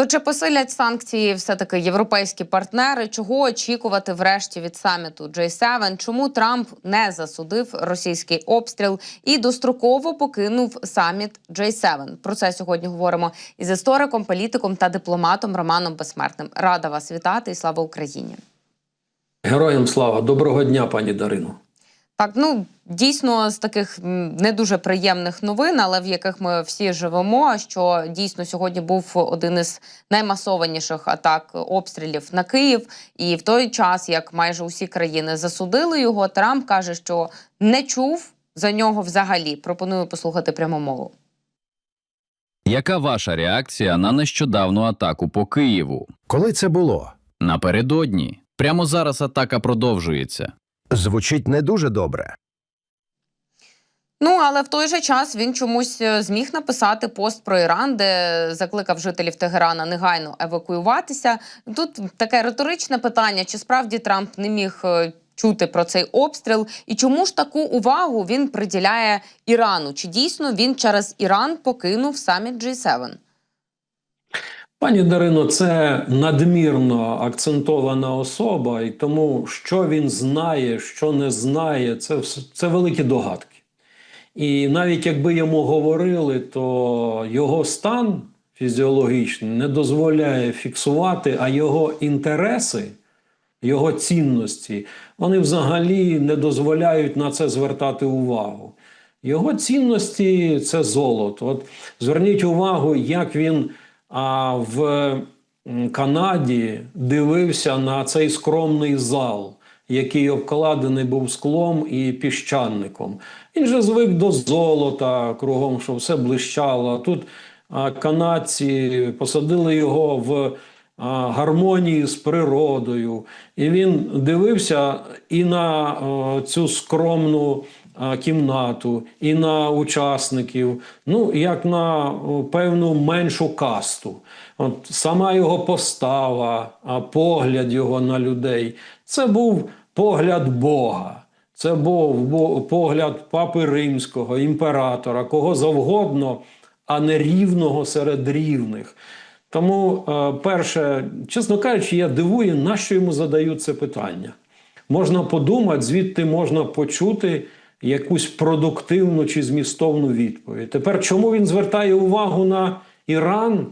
То чи посилять санкції все-таки європейські партнери? Чого очікувати врешті від саміту J7? Чому Трамп не засудив російський обстріл і достроково покинув саміт J7? Про це сьогодні говоримо із істориком, політиком та дипломатом Романом Безсмертним. Рада вас вітати і слава Україні! Героям слава, доброго дня, пані Дарино. Так, ну дійсно з таких не дуже приємних новин, але в яких ми всі живемо. Що дійсно сьогодні був один із наймасованіших атак обстрілів на Київ, і в той час, як майже усі країни засудили його, Трамп каже, що не чув за нього взагалі. Пропоную послухати пряму мову. Яка ваша реакція на нещодавну атаку по Києву? Коли це було? Напередодні. Прямо зараз атака продовжується. Звучить не дуже добре. Ну але в той же час він чомусь е, зміг написати пост про Іран, де закликав жителів Тегерана негайно евакуюватися. Тут таке риторичне питання: чи справді Трамп не міг е, чути про цей обстріл, і чому ж таку увагу він приділяє Ірану? Чи дійсно він через Іран покинув саміт G7? Пані Дарино, це надмірно акцентована особа, і тому, що він знає, що не знає, це, це великі догадки. І навіть якби йому говорили, то його стан фізіологічний не дозволяє фіксувати, а його інтереси, його цінності, вони взагалі не дозволяють на це звертати увагу. Його цінності це золото. От зверніть увагу, як він а, в Канаді дивився на цей скромний зал, який обкладений був склом і піщаником. Він же звик до золота кругом, що все блищало. Тут канадці посадили його в гармонії з природою. І він дивився і на цю скромну кімнату, і на учасників, ну, як на певну меншу касту. От сама його постава, погляд його на людей це був погляд Бога. Це був погляд папи римського, імператора, кого завгодно, а не рівного серед рівних. Тому, е, перше, чесно кажучи, я дивую, на що йому задають це питання. Можна подумати, звідти можна почути якусь продуктивну чи змістовну відповідь. Тепер, чому він звертає увагу на Іран?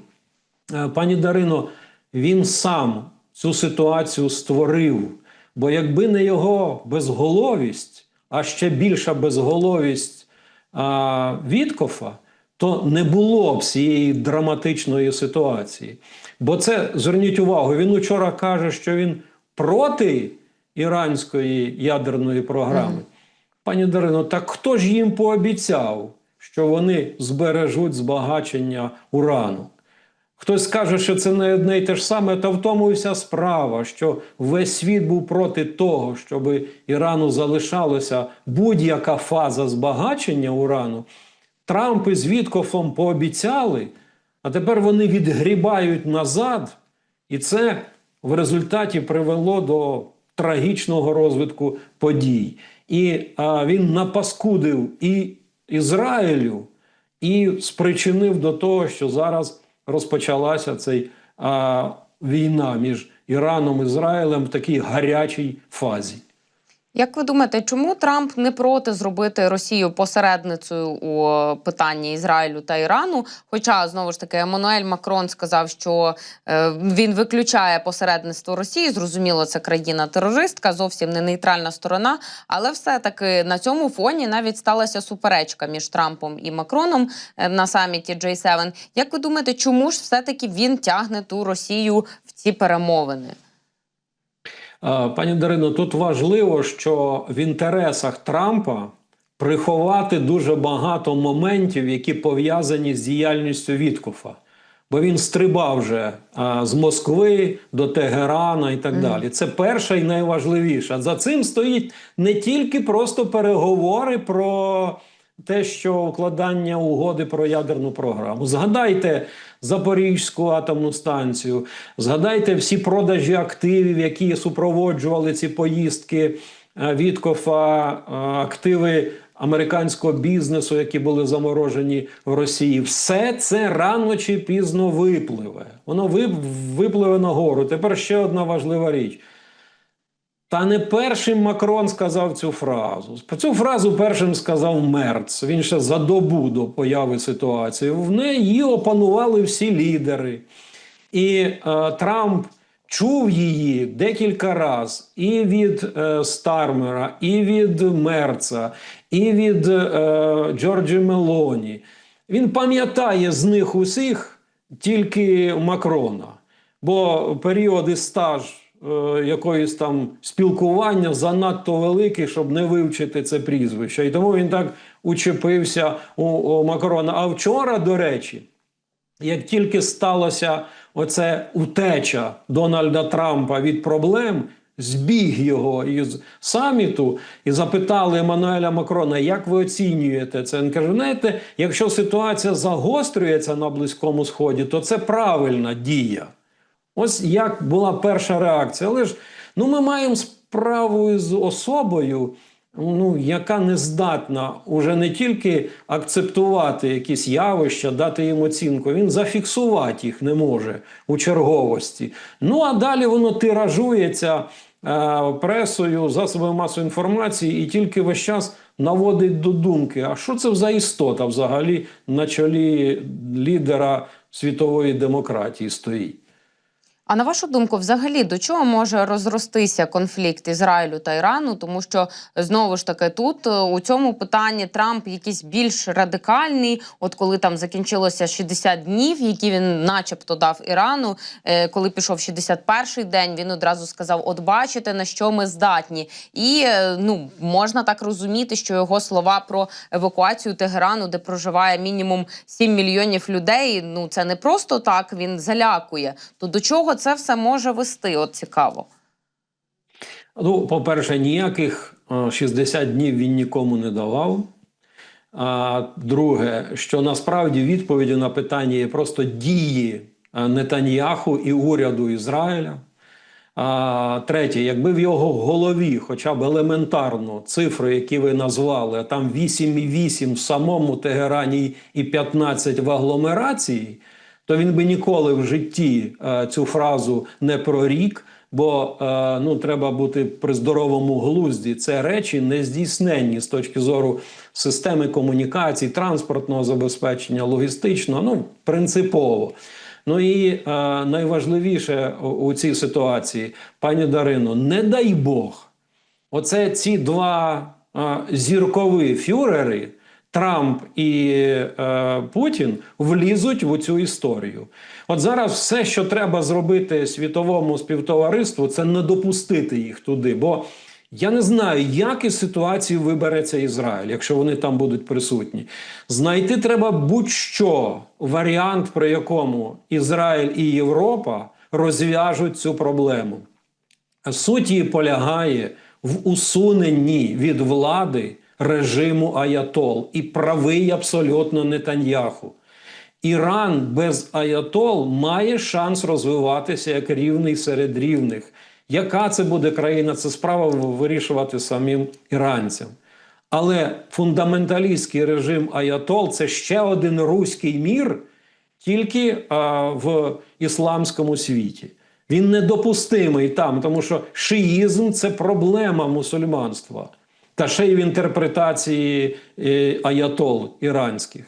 Е, Пані Дарино, він сам цю ситуацію створив. Бо якби не його безголовість, а ще більша безголовість а, Віткофа, то не було б цієї драматичної ситуації. Бо це зверніть увагу, він учора каже, що він проти іранської ядерної програми. Пані Дарино, так хто ж їм пообіцяв, що вони збережуть збагачення урану? Хтось скаже, що це не одне й те ж саме, та в тому і вся справа, що весь світ був проти того, щоб Ірану залишалася будь-яка фаза збагачення урану. Трамп із Віткофом пообіцяли, а тепер вони відгрібають назад, і це в результаті привело до трагічного розвитку подій. І а, він напаскудив і Ізраїлю, і спричинив до того, що зараз розпочалася цей а, війна між Іраном і Ізраїлем в такій гарячій фазі. Як ви думаєте, чому Трамп не проти зробити Росію посередницею у питанні Ізраїлю та Ірану? Хоча знову ж таки Еммануель Макрон сказав, що е, він виключає посередництво Росії. Зрозуміло, це країна-терористка, зовсім не нейтральна сторона. Але все-таки на цьому фоні навіть сталася суперечка між Трампом і Макроном е, на саміті J7. Як ви думаєте, чому ж все-таки він тягне ту Росію в ці перемовини? А, Пані Дарино, тут важливо, що в інтересах Трампа приховати дуже багато моментів, які пов'язані з діяльністю Віткофа. Бо він стрибав вже а, з Москви до Тегерана і так далі. Це перше і найважливіше. За цим стоїть не тільки просто переговори про те, що укладання угоди про ядерну програму. Згадайте Запорізьку атомну станцію, згадайте всі продажі активів, які супроводжували ці поїздки е, Віткофа, е, активи американського бізнесу, які були заморожені в Росії, все це рано чи пізно випливе. Воно випливе нагору. Тепер ще одна важлива річ. Та не першим Макрон сказав цю фразу. Цю фразу першим сказав Мерц. Він ще за добу до появи ситуації. В неї опанували всі лідери. І е, Трамп чув її декілька разів і від е, Стармера, і від Мерца, і від е, Джорджі Мелоні. Він пам'ятає з них усіх тільки Макрона. Бо період і стаж якоїсь там спілкування занадто великий, щоб не вивчити це прізвище. І тому він так учепився у, у Макрона. А вчора, до речі, як тільки сталося оце утеча Дональда Трампа від проблем, збіг його із саміту і запитали Еммануеля Макрона, як ви оцінюєте це? Він каже: знаєте, якщо ситуація загострюється на Близькому Сході, то це правильна дія. Ось як була перша реакція. Але ж ну, ми маємо справу з особою, ну, яка не здатна уже не тільки акцептувати якісь явища, дати їм оцінку, він зафіксувати їх не може у черговості. Ну а далі воно тиражується е, пресою, засобами масової інформації, і тільки весь час наводить до думки: а що це за істота взагалі на чолі лідера світової демократії стоїть? А на вашу думку, взагалі до чого може розростися конфлікт Ізраїлю та Ірану? Тому що знову ж таки тут е, у цьому питанні Трамп якийсь більш радикальний. От коли там закінчилося 60 днів, які він, начебто, дав Ірану. е, Коли пішов 61-й день, він одразу сказав: От бачите, на що ми здатні, і е, ну можна так розуміти, що його слова про евакуацію Тегерану, де проживає мінімум 7 мільйонів людей. Ну це не просто так. Він залякує. То до чого це все може вести? От цікаво. Ну, по-перше, ніяких е, 60 днів він нікому не давав. А друге, що насправді відповіддю на питання є просто дії е, Нетаньяху і уряду Ізраїля. А третє, якби в його голові хоча б елементарно цифри, які ви назвали, там 8,8 в самому Тегерані і 15 в агломерації, то він би ніколи в житті е, цю фразу не прорік. Бо е, ну, треба бути при здоровому глузді. Це речі нездійсненні з точки зору системи комунікацій, транспортного забезпечення, логістичного, ну принципово. Ну і е, найважливіше у, цій ситуації, пані Дарино, не дай Бог, оце ці два зіркові фюрери. Трамп і е, Путін влізуть в цю історію. От зараз все, що треба зробити світовому співтовариству, це не допустити їх туди. Бо я не знаю, як із ситуації вибереться Ізраїль, якщо вони там будуть присутні. Знайти треба будь-що варіант, при якому Ізраїль і Європа розв'яжуть цю проблему. Суть її полягає в усуненні від влади режиму Аятол і правий абсолютно Нетаньяху. Іран без Аятол має шанс розвиватися як рівний серед рівних. Яка це буде країна? Це справа вирішувати самим іранцям. Але фундаменталістський режим Аятол це ще один руський мір, тільки а, в ісламському світі. Він недопустимий там, тому що шиїзм це проблема мусульманства. Та ще й в інтерпретації е, аятол іранських.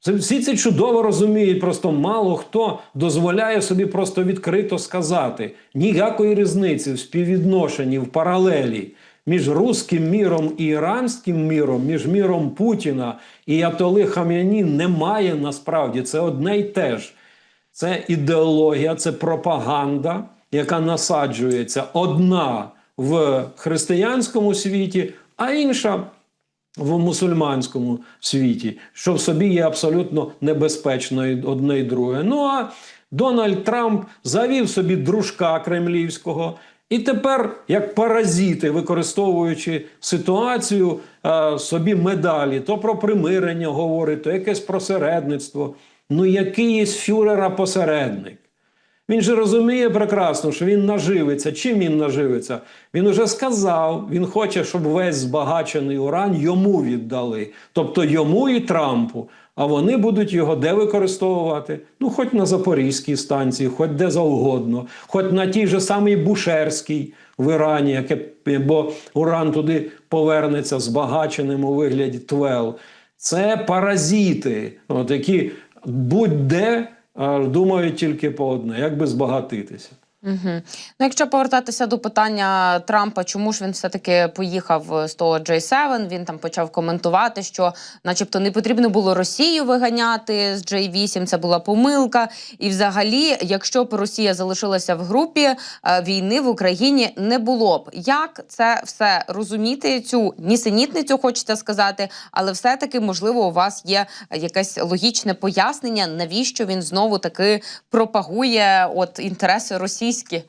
Це всі це чудово розуміють, просто мало хто дозволяє собі просто відкрито сказати ніякої різниці в співвідношенні, в паралелі між руським міром і іранським міром, між міром Путіна і Атоли Хам'яні немає насправді. Це одне й те ж. Це ідеологія, це пропаганда, яка насаджується одна в християнському світі, а інша в мусульманському світі, що в собі є абсолютно небезпечно одне й друге. Ну а Дональд Трамп завів собі дружка кремлівського. І тепер, як паразити, використовуючи ситуацію, е, собі медалі, то про примирення говорить, то якесь просередництво. Ну, який є фюрера посередник? Він же розуміє прекрасно, що він наживиться. Чим він наживиться? Він уже сказав, він хоче, щоб весь збагачений уран йому віддали. Тобто йому і Трампу. А вони будуть його де використовувати? Ну, хоч на Запорізькій станції, хоч де завгодно, хоч на тій же самій Бушерській в Ірані, яке, бо уран туди повернеться збагаченим у вигляді ТВЕЛ. Це паразити, от, які будь-де думають тільки по одне, як би збагатитися. Угу. Ну, якщо повертатися до питання Трампа, чому ж він все-таки поїхав е, з того J7, він там почав коментувати, що, начебто, не потрібно було Росію виганяти з J8, це була помилка. І, взагалі, якщо б Росія залишилася в групі, е, війни в Україні не було б. Як це все розуміти? Цю нісенітницю хочеться сказати, але все-таки можливо у вас є якесь логічне пояснення, навіщо він знову таки пропагує от інтереси російські.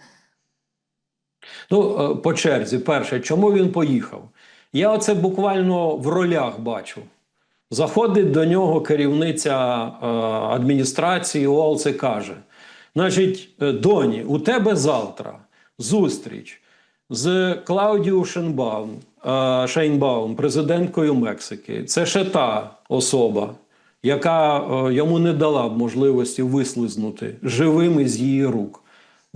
Ну, е, по черзі, перше, чому він поїхав? Я оце буквально в ролях бачу. Заходить до нього керівниця е, адміністрації ОЛЦ і каже: значить, е, Доні, у тебе завтра зустріч з Клаудіо Шенбаум, Шейнбаум, президенткою Мексики. Це ще та особа, яка йому не дала б можливості вислизнути живим із її рук.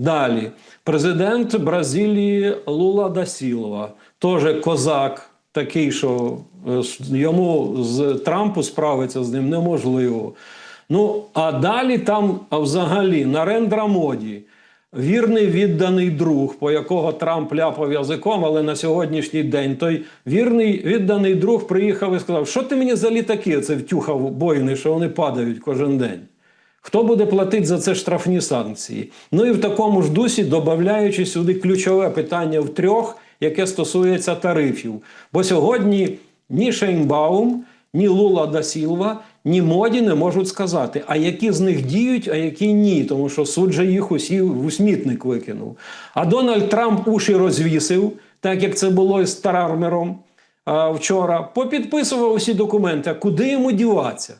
Далі, президент Бразилії Лула да Сілова, теж козак, такий, що е, йому з Трампу справитися з ним неможливо. Ну, а далі там взагалі Нарендра Моді, вірний відданий друг, по якого Трамп ляпав язиком, але на сьогоднішній день той вірний відданий друг приїхав і сказав: що ти мені за літаки це втюхав бойни, що вони падають кожен день. Хто буде платити за це штрафні санкції? Ну і в такому ж дусі, додаючи сюди ключове питання в трьох, яке стосується тарифів. Бо сьогодні ні Шейнбаум, ні Лула да Сілва, ні моді не можуть сказати, а які з них діють, а які ні, тому що суд же їх усі в смітник викинув. А Дональд Трамп уші розвісив, так як це було із Старармером а, вчора, попідписував усі документи, куди йому діватися?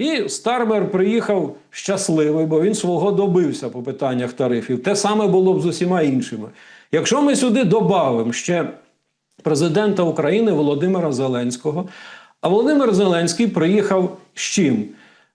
І Стармер приїхав щасливий, бо він свого добився по питаннях тарифів. Те саме було б з усіма іншими. Якщо ми сюди додамо ще президента України Володимира Зеленського, а Володимир Зеленський приїхав з чим?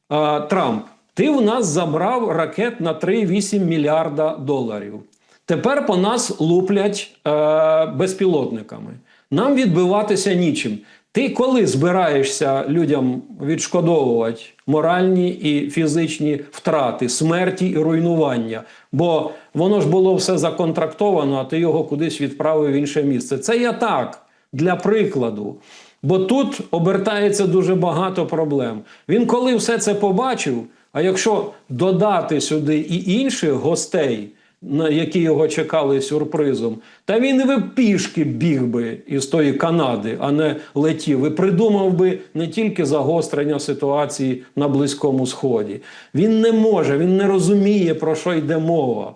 А, Трамп, ти в нас забрав ракет на 3,8 мільярда доларів. Тепер по нас луплять е, безпілотниками. Нам відбиватися нічим. Ти коли збираєшся людям відшкодовувати моральні і фізичні втрати, смерті і руйнування? Бо воно ж було все законтрактовано, а ти його кудись відправив в інше місце. Це я так, для прикладу. Бо тут обертається дуже багато проблем. Він коли все це побачив, а якщо додати сюди і інших гостей, які його чекали сюрпризом, та він і пішки біг би із тої Канади, а не летів, і придумав би не тільки загострення ситуації на Близькому Сході. Він не може, він не розуміє, про що йде мова.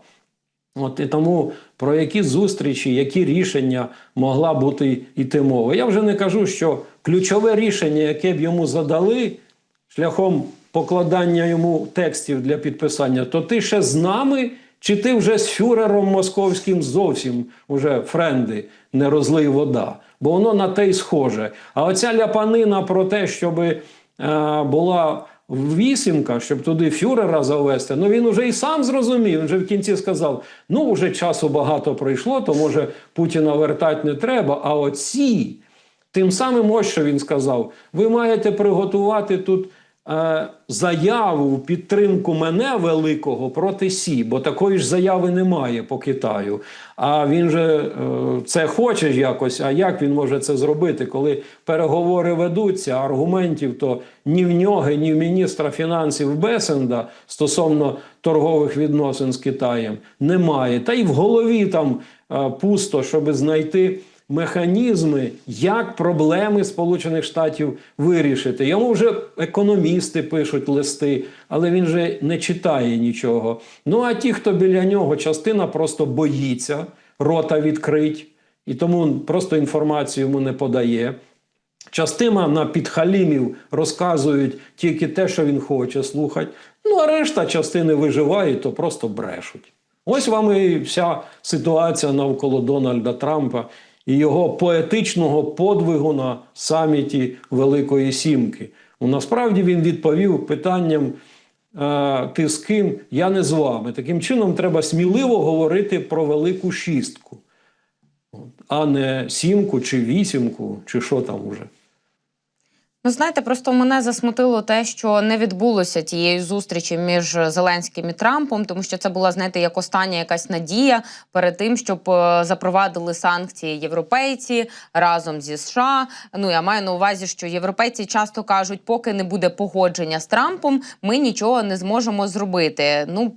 От і тому про які зустрічі, які рішення могла бути йти мова. Я вже не кажу, що ключове рішення, яке б йому задали шляхом покладання йому текстів для підписання, то ти ще з нами, чи ти вже з фюрером московським зовсім уже френди, не розлий вода, бо воно на те й схоже. А оця ляпанина про те, щоб е, була вісімка, щоб туди фюрера завести, ну він уже і сам зрозумів. Він вже в кінці сказав: ну, вже часу багато пройшло, то може Путіна вертати не треба. А оці, тим самим, ось що він сказав: ви маєте приготувати тут. Е, Заяву в підтримку мене великого проти Сі, бо такої ж заяви немає по Китаю. А він же е, це хоче якось. А як він може це зробити, коли переговори ведуться, аргументів то ні в нього, ні в міністра фінансів Бесенда стосовно торгових відносин з Китаєм немає. Та й в голові там е, пусто, щоб знайти механізми, як проблеми Сполучених Штатів вирішити. Йому вже економісти пишуть листи, але він же не читає нічого. Ну а ті, хто біля нього, частина просто боїться рота відкрить, і тому просто інформацію йому не подає. Частина на підхалімів розказують тільки те, що він хоче слухати. Ну а решта частини виживають, то просто брешуть. Ось вам і вся ситуація навколо Дональда Трампа і його поетичного подвигу на саміті Великої Сімки. Ну, насправді він відповів питанням. е, Ти з ким? Я не з вами. Таким чином, треба сміливо говорити про велику шістку, а не сімку чи вісімку, чи що там уже. Ну, знаєте, просто мене засмутило те, що не відбулося тієї зустрічі між Зеленським і Трампом, тому що це була, знаєте, як остання якась надія перед тим, щоб е, запровадили санкції європейці разом зі США. Ну я маю на увазі, що європейці часто кажуть, поки не буде погодження з Трампом, ми нічого не зможемо зробити. Ну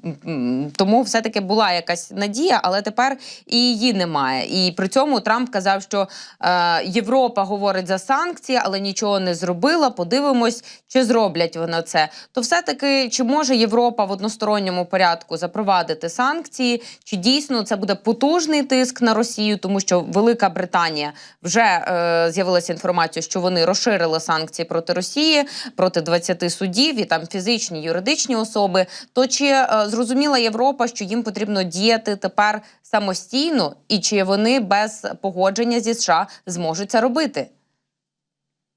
тому все таки була якась надія, але тепер і її немає. І при цьому Трамп казав, що е, Європа говорить за санкції, але нічого не зробила. Подивимось, чи зроблять вони це. То все-таки чи може Європа в односторонньому порядку запровадити санкції? Чи дійсно це буде потужний тиск на Росію? Тому що Велика Британія вже е, з'явилася інформація, що вони розширили санкції проти Росії проти 20 суддів і там фізичні юридичні особи. То чи е, зрозуміла Європа, що їм потрібно діяти тепер самостійно, і чи вони без погодження зі США зможуть це робити?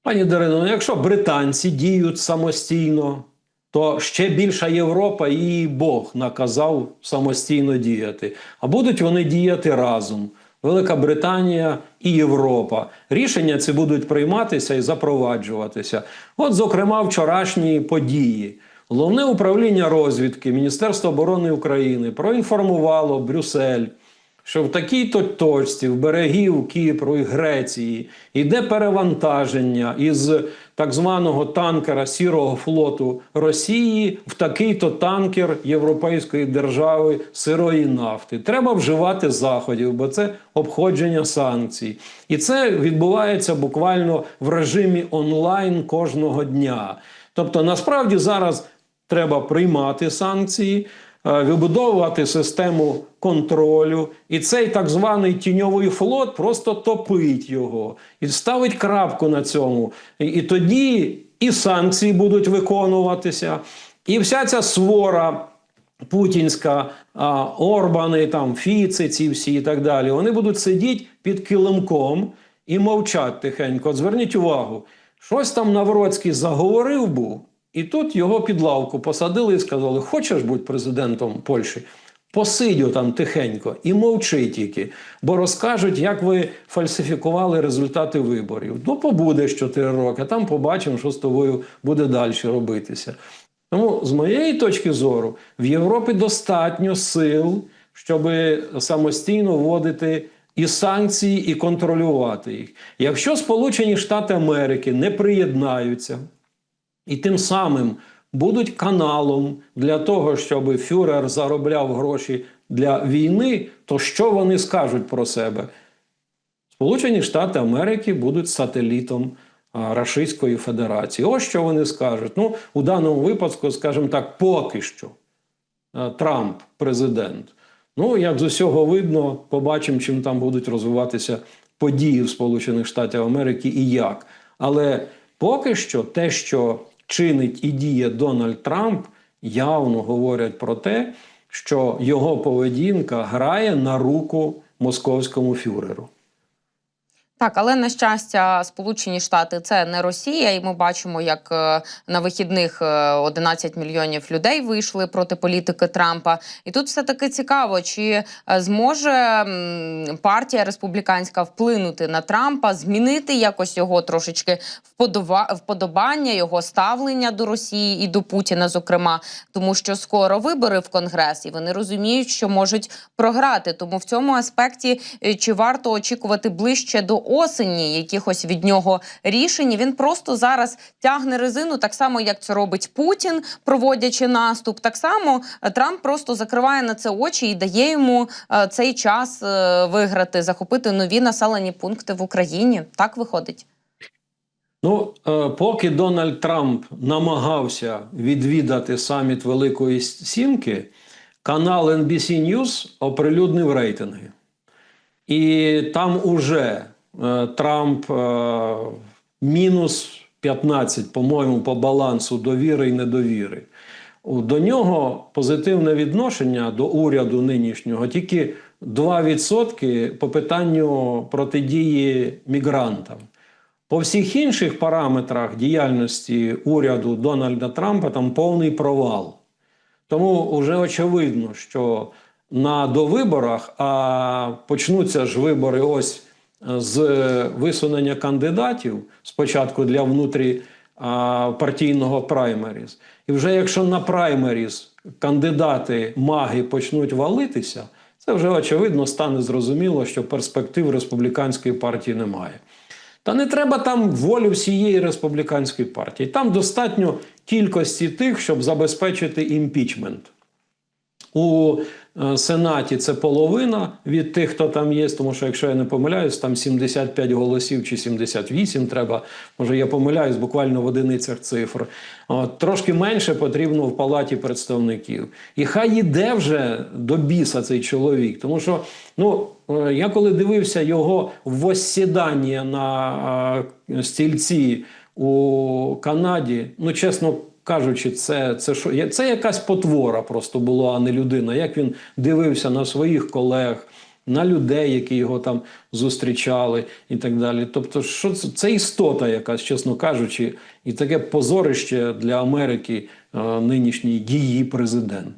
Пані Дарино, ну якщо британці діють самостійно, то ще більша Європа і Бог наказав самостійно діяти. А будуть вони діяти разом. Велика Британія і Європа. Рішення ці будуть прийматися і запроваджуватися. От, зокрема, вчорашні події. Головне управління розвідки Міністерства оборони України проінформувало Брюссель, що в такій-то точці, в берегів Кіпру і Греції, йде перевантаження із так званого танкера Сірого флоту Росії в такий-то танкер Європейської держави сирої нафти. Треба вживати заходів, бо це обходження санкцій. І це відбувається буквально в режимі онлайн кожного дня. Тобто, насправді зараз треба приймати санкції вибудовувати систему контролю, і цей так званий тіньовий флот просто топить його і ставить крапку на цьому. І, тоді і санкції будуть виконуватися, і вся ця свора. Путінська, а, Орбани, там, Фіци, ці всі і так далі. Вони будуть сидіти під килимком і мовчать тихенько. От зверніть увагу, щось там Навроцький заговорив був, і тут його під лавку посадили і сказали: Хочеш бути президентом Польщі? Посидь там тихенько і мовчи тільки, бо розкажуть, як ви фальсифікували результати виборів. Ну, побудеш 4 роки, там побачимо, що з тобою буде далі робитися. Тому, з моєї точки зору, в Європі достатньо сил, щоб самостійно вводити і санкції, і контролювати їх. Якщо Сполучені Штати Америки не приєднаються і тим самим будуть каналом для того, щоб фюрер заробляв гроші для війни, то що вони скажуть про себе? Сполучені Штати Америки будуть сателітом Рашистської Федерації. Ось що вони скажуть. Ну, у даному випадку, скажімо так, поки що Трамп президент. Ну, як з усього видно, побачимо, чим там будуть розвиватися події в Сполучених Штатах Америки і як. Але поки що те, що чинить і діє Дональд Трамп, явно говорять про те, що його поведінка грає на руку московському фюреру. Так, але на щастя, Сполучені Штати це не Росія, і ми бачимо, як е, на вихідних е, 11 мільйонів людей вийшли проти політики Трампа. І тут все таки цікаво, чи е, зможе партія республіканська вплинути на Трампа, змінити якось його трошечки вподобання, його ставлення до Росії і до Путіна, зокрема, тому що скоро вибори в Конгрес, і вони розуміють, що можуть програти. Тому в цьому аспекті е, чи варто очікувати ближче до осені якихось від нього рішень? Він просто зараз тягне резину, так само як це робить Путін, проводячи наступ. Так само е, Трамп просто закриває на це очі і дає йому е, цей час е, виграти, захопити нові населені пункти в Україні. Так виходить. Ну, поки Дональд Трамп намагався відвідати саміт Великої Сімки, канал NBC News оприлюднив рейтинги. І там уже Трамп е, мінус 15, по-моєму, по балансу довіри і недовіри. До нього позитивне відношення до уряду нинішнього тільки 2% по питанню протидії мігрантам. По всіх інших параметрах діяльності уряду Дональда Трампа там повний провал. Тому вже очевидно, що на довиборах, а почнуться ж вибори ось е, з висунення кандидатів спочатку для внутрі а, партійного праймеріз. І вже якщо на праймеріз кандидати маги почнуть валитися, це вже очевидно стане зрозуміло, що перспектив республіканської партії немає. Та не треба там волю всієї республіканської партії. Там достатньо кількості тих, щоб забезпечити імпічмент. У е, Сенаті це половина від тих, хто там є, тому що, якщо я не помиляюсь, там 75 голосів чи 78 треба. Може, я помиляюсь буквально в одиницях цифр. От, трошки менше потрібно в палаті представників. І хай іде вже до біса цей чоловік. Тому що, ну, е, я коли дивився його воссідання на е, стільці у Канаді, ну чесно кажучи, це, це, що, це якась потвора просто була, а не людина. Як він дивився на своїх колег, на людей, які його там зустрічали, і так далі. Тобто, що це, це істота якась, чесно кажучи, і таке позорище для Америки е, нинішній її президент.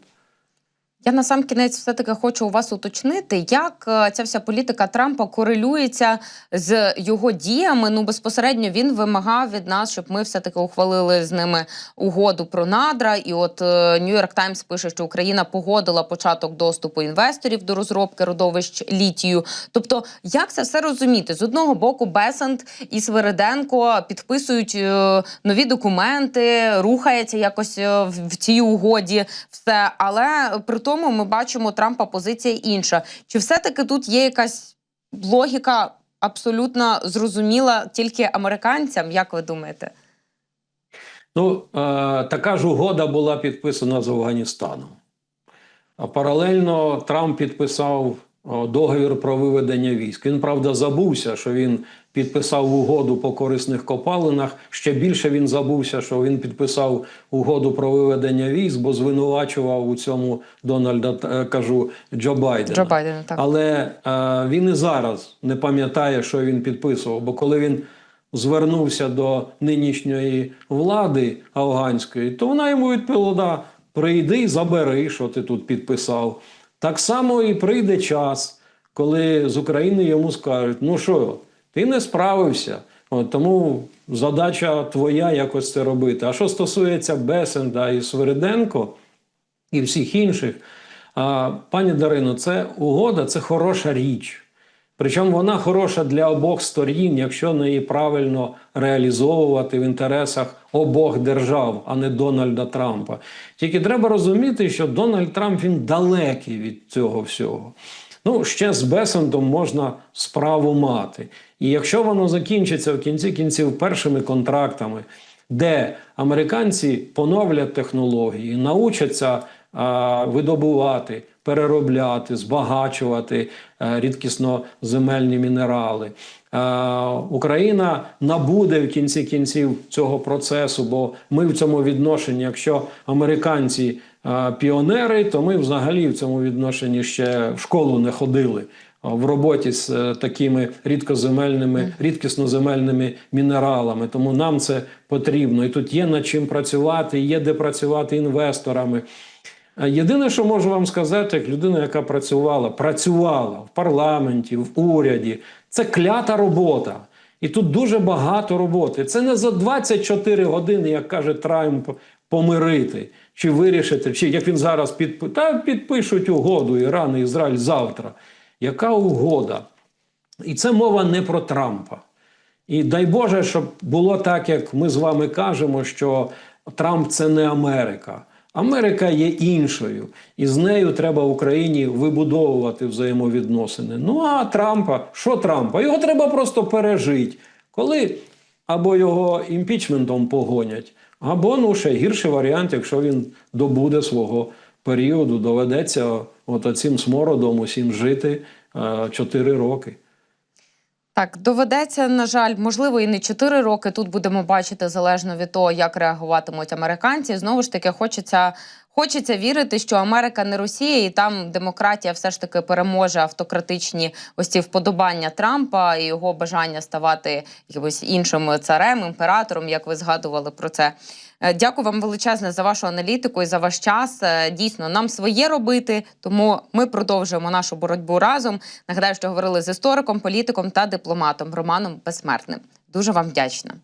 Я на сам кінець все-таки хочу у вас уточнити, як е, ця вся політика Трампа корелюється з його діями. Ну безпосередньо він вимагав від нас, щоб ми все-таки ухвалили з ними угоду про надра. І от Нью Йорк Таймс пише, що Україна погодила початок доступу інвесторів до розробки родовищ літію. Тобто, як це все розуміти? З одного боку, Бесант і Свириденко підписують е, нові документи, рухається якось е, в цій угоді все. Але при тому ми бачимо Трампа позиція інша. Чи все-таки тут є якась логіка абсолютно зрозуміла тільки американцям? Як ви думаєте? Ну, е, така ж угода була підписана з Афганістаном. А паралельно Трамп підписав договір про виведення військ. Він, правда, забувся, що він підписав угоду по корисних копалинах. Ще більше він забувся, що він підписав угоду про виведення військ, бо звинувачував у цьому Дональда е, кажу Джо Байдена. Джо Байден, так. Але е, він і зараз не пам'ятає, що він підписував. Бо коли він звернувся до нинішньої влади афганської, то вона йому відповіла: да, прийди і забери, що ти тут підписав. Так само і прийде час, коли з України йому скажуть: ну що, ти не справився. От, тому задача твоя якось це робити. А що стосується Бесенда і Свириденко, і всіх інших. А, пані Дарино, це угода, це хороша річ. Причому вона хороша для обох сторін, якщо неї правильно реалізовувати в інтересах обох держав, а не Дональда Трампа. Тільки треба розуміти, що Дональд Трамп він далекий від цього всього. Ну, ще з Бесендом можна справу мати. І якщо воно закінчиться в кінці кінців першими контрактами, де американці поновлять технології, научаться а, видобувати, переробляти, збагачувати е, рідкісно земельні мінерали. Е, Україна набуде в кінці кінців цього процесу, бо ми в цьому відношенні, якщо американці е, піонери, то ми взагалі в цьому відношенні ще в школу не ходили. А В роботі з е, такими рідкоземельними, рідкісноземельними мінералами, тому нам це потрібно. І тут є над чим працювати, є де працювати інвесторами. Е, Єдине, що можу вам сказати, як людина, яка працювала, працювала в парламенті, в уряді, це клята робота. І тут дуже багато роботи. Це не за 24 години, як каже Трамп, помирити чи вирішити, чи як він зараз підпи... Та підпишуть угоду Іран і Ізраїль завтра. Яка угода? І це мова не про Трампа. І дай Боже, щоб було так, як ми з вами кажемо, що Трамп це не Америка. Америка є іншою, і з нею треба Україні вибудовувати взаємовідносини. Ну а Трампа, що Трампа? Його треба просто пережити. Коли або його імпічментом погонять, або ну ще гірший варіант, якщо він добуде свого періоду, доведеться от цим смородом усім жити 4 роки. Так, доведеться, на жаль, можливо, і не 4 роки. Тут будемо бачити залежно від того, як реагуватимуть американці. Знову ж таки, хочеться. Хочеться вірити, що Америка не Росія, і там демократія все ж таки переможе автократичні ось ці вподобання Трампа і його бажання ставати якимось іншим царем, імператором, як ви згадували про це. Е, Дякую вам величезне за вашу аналітику і за ваш час. Е, Дійсно, нам своє робити, тому ми продовжуємо нашу боротьбу разом. Нагадаю, що говорили з істориком, політиком та дипломатом Романом Безсмертним. Дуже вам вдячна.